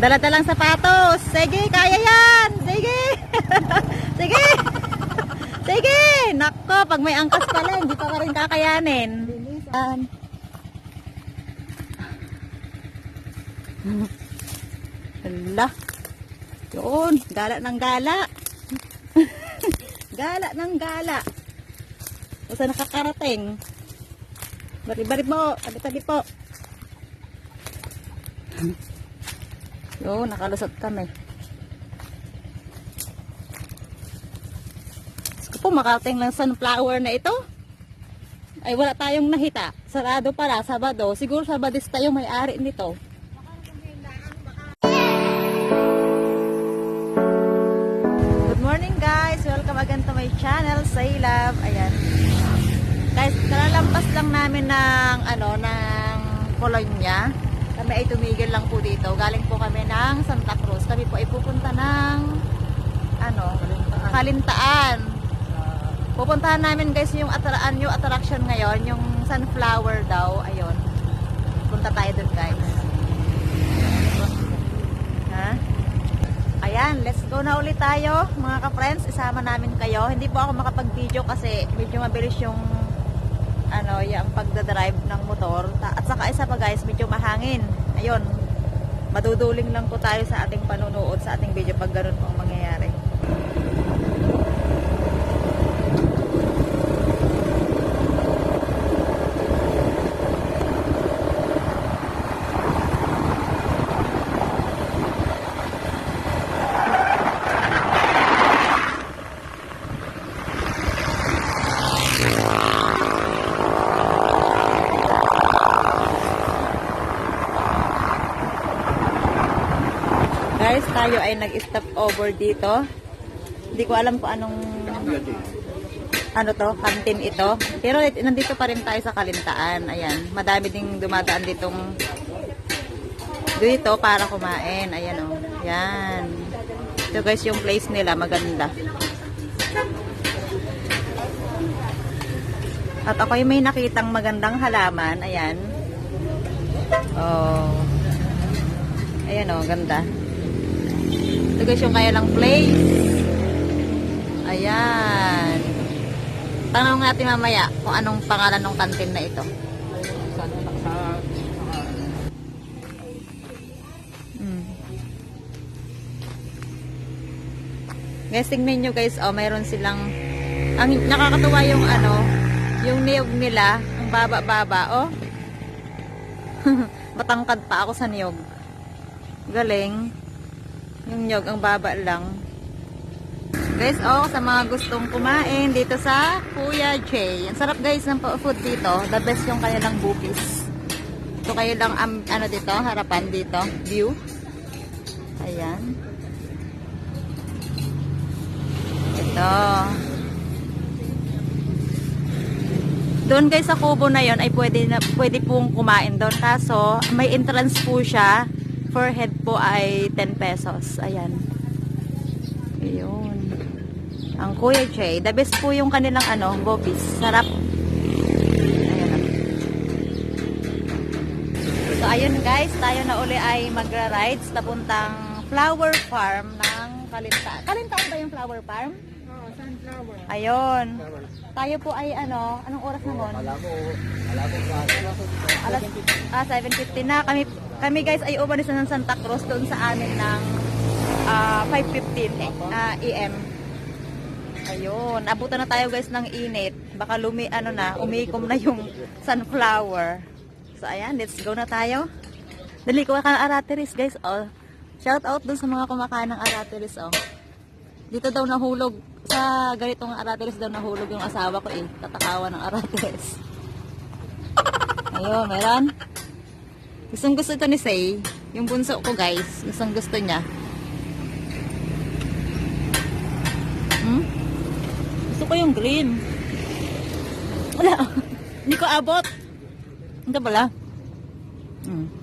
Dala-dalang sapatos. Sige, kaya yan. Sige. Sige. Sige. Nako, pag may angkas pala, hindi pa rin kakayanin. Yan. Hala. Yun, gala ng gala. gala ng gala. O sa nakakarating. Bari-bari po, tabi-tabi po. Yun, nakalusot kami. Gusto po makarating ng sunflower na ito. Ay, wala tayong nahita. Sarado pala, Sabado. Siguro Sabadista yung may-ari nito. Good morning guys! Welcome again to my channel, Say Love. Ayan. Guys, nalalampas lang namin ng ano, ng Colonia. Kami ay tumigil lang po dito. Galing po kami ng Santa Cruz. Kami po ay pupunta ng ano, Kalintaan. Pupuntahan namin guys yung atraan yung attraction ngayon, yung sunflower daw. Ayun. Punta tayo dun guys. Ha? Ayan, let's go na ulit tayo mga ka-friends. Isama namin kayo. Hindi po ako makapag-video kasi medyo mabilis yung ano, yung pagdadrive ng motor. Ta- At saka isa pa guys, medyo mahangin. Ayun. Maduduling lang po tayo sa ating panunood sa ating video pag ganun po ang Guys, tayo ay nag-stop over dito. Hindi ko alam kung anong ano to, kantin ito. Pero nandito pa rin tayo sa Kalintaan. Ayan, madami ding dumadaan ditong dito para kumain. Ayan o. Oh. Yan. Ito guys yung place nila, maganda. At ako ay may nakitang magandang halaman. Ayan. Oh. Ayan o, ganda. Ito guys yung kaya lang place. Ayan. Tanong natin mamaya kung anong pangalan ng kantin na ito. Mm. Guys, tingnan guys, oh, mayroon silang, ang nakakatuwa yung ano, yung niyog nila, ang baba-baba, oh. Matangkad pa ako sa niyog. Galing. Yung niyog, ang baba lang. Guys, oh, sa mga gustong kumain dito sa Kuya J. Ang sarap guys ng food dito. The best yung kanilang bukis. Ito kayo lang, um, ano dito, harapan dito, view. Ayan. Ito. Doon guys sa kubo na yon ay pwede, na, pwede pong kumain doon. Kaso, may entrance po siya. For head po ay 10 pesos. Ayan. Ayun. Ang Kuya J. The best po yung kanilang ano, gopis. Sarap. Ayan. So, ayun guys. Tayo na uli ay magra-rides papuntang flower farm ng Kalintaan. Kalintaan ba yung flower farm? Oo, sunflower. Ayun. Tayo po ay ano, anong oras naman? Alam mo, alam mo Alas ah, 7.50 na. Kami, kami guys ay umalis na ng Santa Cruz doon sa amin ng ah, 5.15 ah, AM. Ayun. Abutan na tayo guys ng init. Baka lumi, ano na, umikom na yung sunflower. So ayan, let's go na tayo. Dali ko ka ng aratiris guys. Oh. Shout out dun sa mga kumakain ng aratiris. Oh. Dito daw nahulog. Sa ganitong aratiris daw nahulog yung asawa ko eh. Tatakawan ng aratiris. Ayun, meron. Gustong gusto ito ni Say. Yung bunso ko guys. Gustong gusto niya. Hmm? Gusto ko yung green. Wala. Hindi ko abot. Ito pala. Hmm.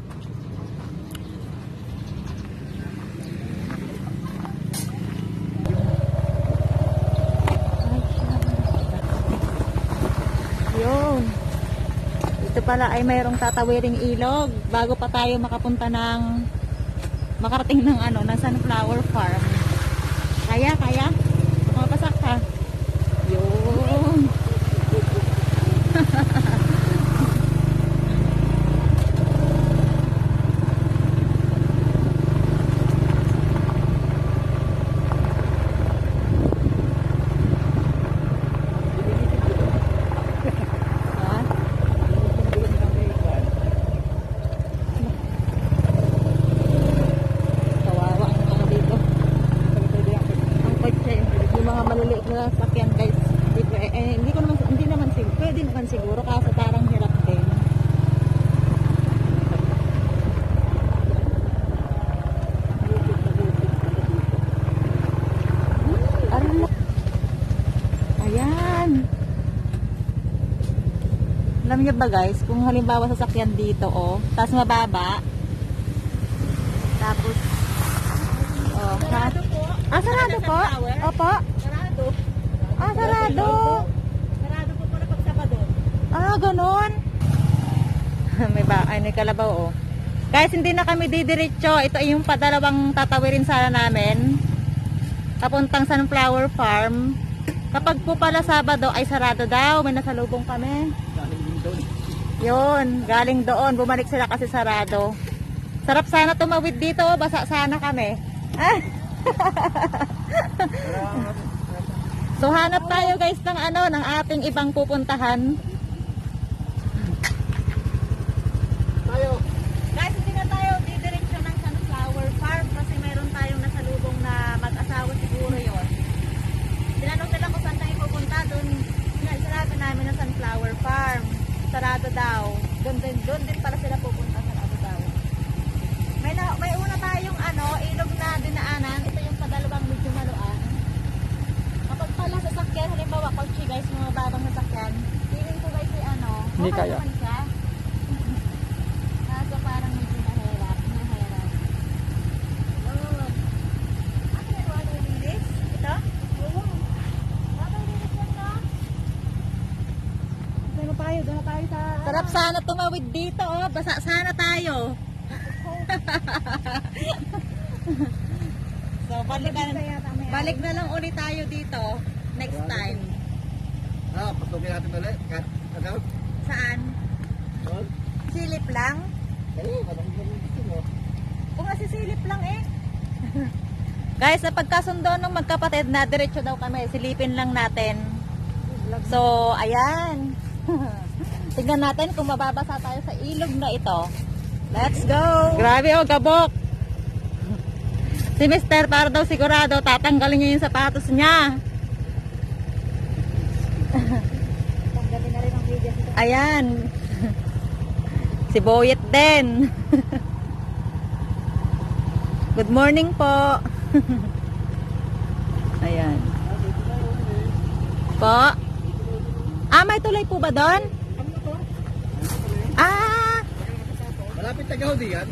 Yun. Ito pala ay mayroong tatawiring ilog bago pa tayo makapunta ng makarating ng ano, ng sunflower farm. Kaya, kaya? Mapasak ka. Yun. Ha? Kawawa ang mga dito. Ang kotse, yung mga maliliit na sakyan guys. Hindi, pa- eh, eh, hindi ko naman, hindi naman siguro, pwede naman siguro kasi parang hirap din. Arala. Ayan. Alam niyo ba guys, kung halimbawa sasakyan dito oh, tapos mababa, tapos, oh, ha? po. Ah, sarado po? Opo. Sarado. Ah, sarado. Sarado po pala pag Sabado. Ah, ganun. may ba, ay, may kalabaw, oh. Guys, hindi na kami didiretso. Ito ay yung padalawang tatawirin sana namin. Papuntang Sunflower Farm. Kapag po pala Sabado ay sarado daw. May nasalubong kami. Yun, galing doon. Bumalik sila kasi sarado. Sarap sana tumawid dito. Basa sana kami. Ah. so hanap tayo guys ng ano, ng ating ibang pupuntahan. Tayo. Guys, hindi na tayo didiretso ng sunflower farm kasi meron tayong nasalubong na mag-asawa siguro yon. Tinanong nila kung saan tayo pupunta doon. Sina- Sinabi namin na sunflower farm. Sarado daw. Doon din, doon din pala sila pupunta. Sarado daw. May, na, may una tayong ano, ilog na dinaanan. Ito yung padalawang medyo maluan. Kapag pala sasakyan, halimbawa kotse guys, mga babang sasakyan, feeling ko guys ay ano, Hindi okay kaya. naman siya. Kaso parang medyo mahirap. Mahirap. Yun. Ano yung water lilies? Ito? Oo. Water lilies yan no? Doon tayo, doon tayo sa... Sarap sana tumawid dito oh. Basa sana tayo. so balik na, balik na lang ulit tayo dito. Next time. Ah, pasukin natin ulit. Kat- Ano? Saan? Doon? Silip lang? Gusto mo? Kung nasisilip lang eh. Guys, sa pagkasundo ng magkapatid na diretso daw kami, silipin lang natin. So, ayan. Tingnan natin kung mababasa tayo sa ilog na ito. Let's go! Grabe oh, gabok! Si Mister para daw sigurado tatanggalin niya yung sapatos niya. Tanggalin na rin ang video. Ayan. Si Boyet din. Good morning po. Ayan. Po. Ah, may tulay po ba doon? Ah, Malapit na Gaudi yan.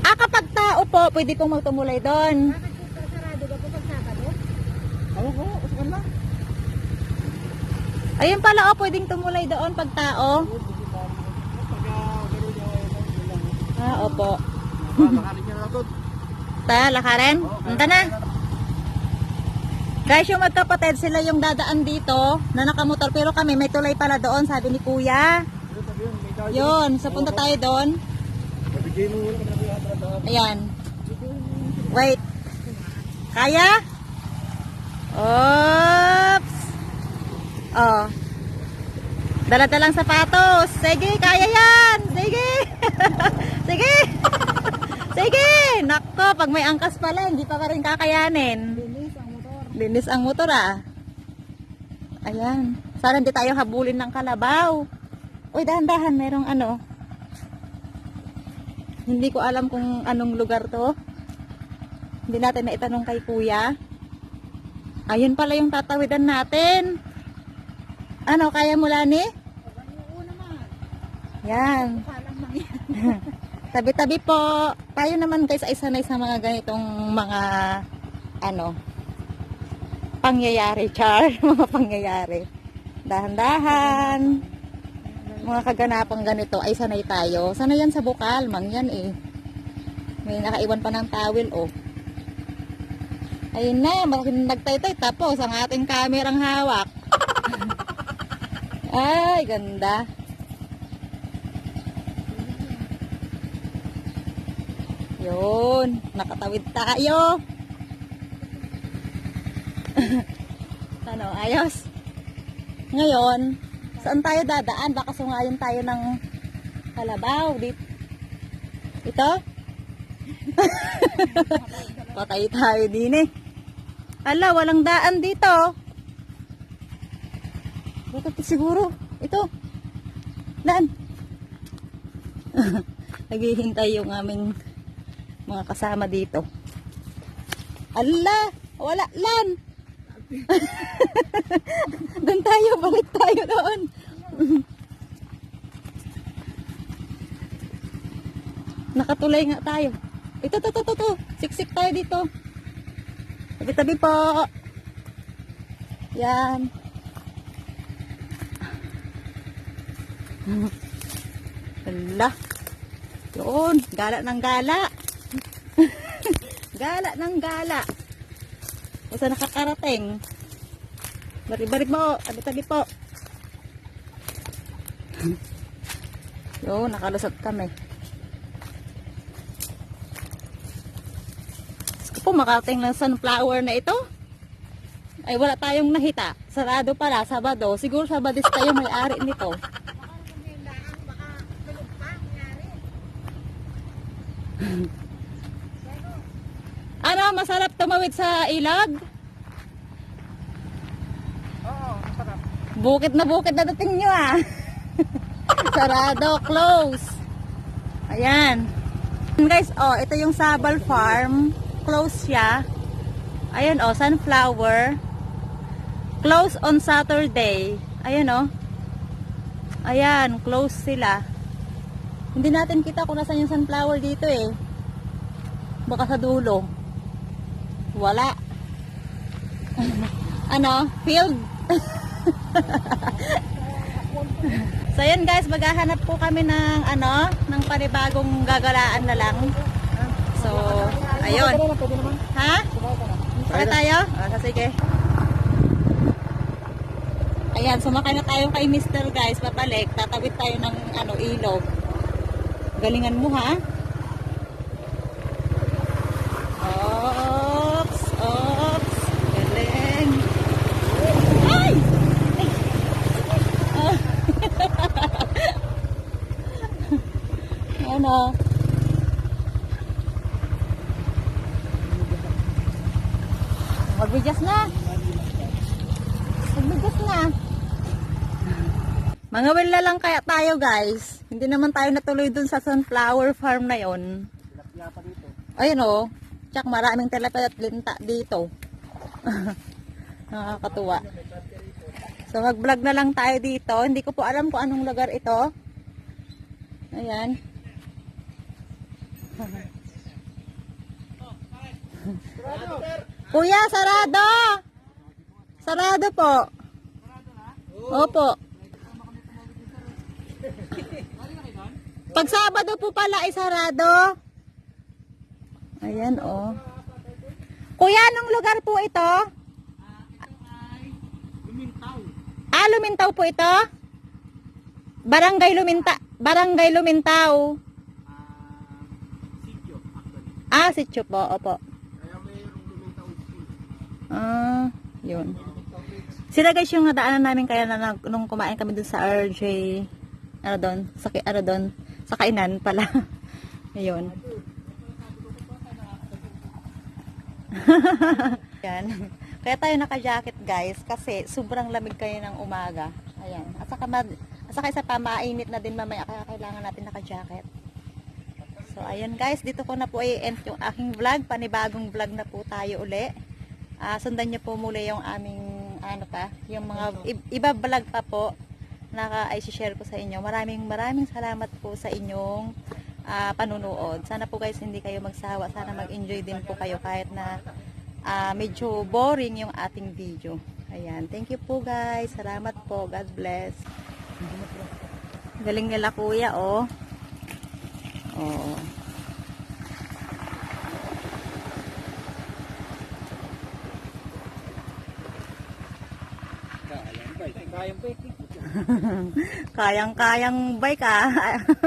Ah kapag tao po, pwede pong magtumulay doon. Bakit po sarado ba po pag Sabado? Ako ko, usakan na. Ayun pala, oh, pwedeng tumulay doon pag tao. Ah, opo. Ta, lakarin? Punta na. Guys, yung magkapatid, sila yung dadaan dito na nakamotor. Pero kami, may tulay pala doon, sabi ni Kuya. Yun? So punta tayo doon. Ayan. Wait. Kaya? Oops. Oh. Dala-dalang sapatos. Sige, kaya yan. Sige. Sige. Sige. Nako, pag may angkas pala, hindi pa pa rin kakayanin. Linis ang motor. Linis ang motor ah. Ayan. Sana hindi tayo habulin ng kalabaw. Uy, dahan-dahan. Merong ano. Hindi ko alam kung anong lugar to. Hindi natin na itanong kay kuya. Ayun pala yung tatawidan natin. Ano, kaya mo Lani? Oo naman. Yan. Tabi-tabi po. Tayo naman guys ay sanay sa mga ganitong mga ano pangyayari, char. mga pangyayari. Dahan-dahan. Mga kaganapang ganito ay sanay tayo. Sanay yan sa bukal, mang yan eh. May nakaiwan pa ng towel, oh. Ayun na, nagtaytay. Tapos, ang ating kamerang hawak. Ay, ganda. Yun, nakatawid tayo. ano, ayos. Ngayon, saan tayo dadaan? Baka sungayon tayo ng kalabaw. Dito. Ito? Patay tayo din eh. Ala, walang daan dito. Bakit siguro? Ito. Daan. Naghihintay yung aming mga kasama dito. Ala, wala lan. doon tayo, balik tayo doon. Nakatulay nga tayo. Ito, to, to, to, to. Siksik tayo dito. Tabi-tabi po. Yan. Hala. Yun. Gala ng gala. gala ng gala. Basta nakakarating. Bari-bari mo. Tabi-tabi po. Yun, nakalusot kami. Po makarating ng sunflower na ito. Ay, wala tayong nahita. Sarado pala, Sabado. Siguro Sabadista yung may-ari nito. ano, tumawid sa ilag? Oo, masarap. Bukid na bukid na dating nyo ah. Sarado, close. Ayan. Guys, oh, ito yung Sabal Farm. Close siya. Ayan oh, sunflower. Close on Saturday. Ayan oh. Ayan, close sila. Hindi natin kita kung nasan yung sunflower dito eh. Baka sa dulo. Wala. ano? Field? So yan guys, maghahanap po kami ng ano, ng panibagong gagalaan na lang. So, ayun. Ha? Saka tayo? Ah, sige. Ayan, sumakay na tayo kay Mr. guys, papalik. Tatawid tayo ng ano, ilog. Galingan mo ha? Ops, ops. Galing. Ay! Ah. ano? Magbigas na. Magbigas na. Mga lang kaya tayo guys. Hindi naman tayo natuloy dun sa sunflower farm na yon. Tilapia pa dito. Ayun o. Tsak maraming tilapia at linta dito. Nakakatuwa. So mag-vlog na lang tayo dito. Hindi ko po alam kung anong lugar ito. Ayan. Kuya, sarado! Sarado po. Opo. Pag Sabado po pala ay sarado. Ayan oh. Kuya, anong lugar po ito? Lumintaw. Ah, Lumintaw po ito? Barangay Luminta Barangay Lumintaw. Ah, sityo po, opo. Ah, yun. Sila guys yung nadaanan namin kaya na nung kumain kami dun sa RJ ano doon, sa ano doon, sa kainan pala. Ayun. Yan. Kaya tayo naka-jacket guys kasi sobrang lamig kayo ng umaga. Ayan. At saka, mad- at saka isa pa mainit na din mamaya kaya kailangan natin naka-jacket. So ayun guys, dito ko na po i-end yung aking vlog. Panibagong vlog na po tayo uli. Ah, sundan niyo po muli yung aming ano pa, yung mga iba vlog pa po na i share ko sa inyo. Maraming maraming salamat po sa inyong ah, panunood. Sana po guys hindi kayo magsawa. Sana mag-enjoy din po kayo kahit na ah, medyo boring yung ating video. Ayan. Thank you po guys. Salamat po. God bless. Galing nila kuya oh. Oh. Kayang pa eh. Kayang-kayang bike ah.